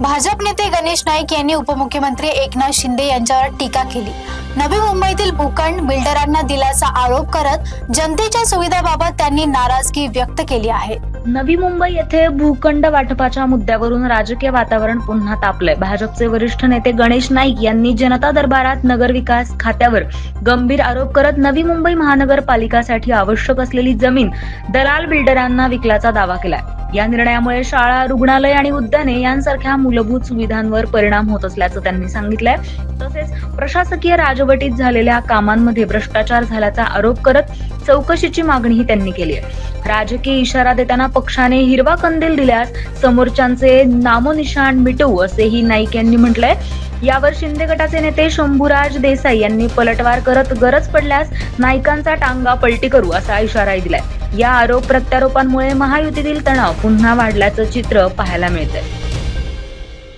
भाजप नेते गणेश नाईक यांनी उपमुख्यमंत्री एकनाथ शिंदे यांच्यावर टीका केली. नवी मुंबईतील भूखंड बिल्डरांना दिल्याचा आरोप करत जनतेच्या सुविधाबाबत त्यांनी नाराजगी व्यक्त केली आहे. नवी मुंबई येथे भूखंड वाटपाच्या मुद्द्यावरून राजकीय वातावरण पुन्हा तापलंय. भाजपचे वरिष्ठ नेते गणेश नाईक यांनी जनता दरबारात नगरविकास खात्यावर गंभीर आरोप करत नवी मुंबई महानगरपालिकासाठी आवश्यक असलेली जमीन दलाल बिल्डरांना विकल्याचा दावा केलाय. या निर्णयामुळे शाळा रुग्णालय आणि उद्याने यांसारख्या मूलभूत सुविधांवर परिणाम होत असल्याचं त्यांनी सांगितलंय. तसेच प्रशासकीय राजवटीत झालेल्या कामांमध्ये भ्रष्टाचार झाल्याचा आरोप करत चौकशीची मागणीही त्यांनी केली आहे. राजकीय इशारा देताना पक्षाने हिरवा कंदील दिल्यास समोरच्यांचे नामोनिशाण मिटवू असेही नाईक यांनी म्हटलंय. यावर शिंदे गटाचे नेते शंभूराज देसाई यांनी पलटवार करत गरज पडल्यास नाईकांचा टांगा पलटी करू असा इशाराही दिलाय. या आरोप प्रत्यारोपांमुळे महायुतीतील तणाव पुन्हा वाढल्याचं चित्र पाहायला मिळतंय.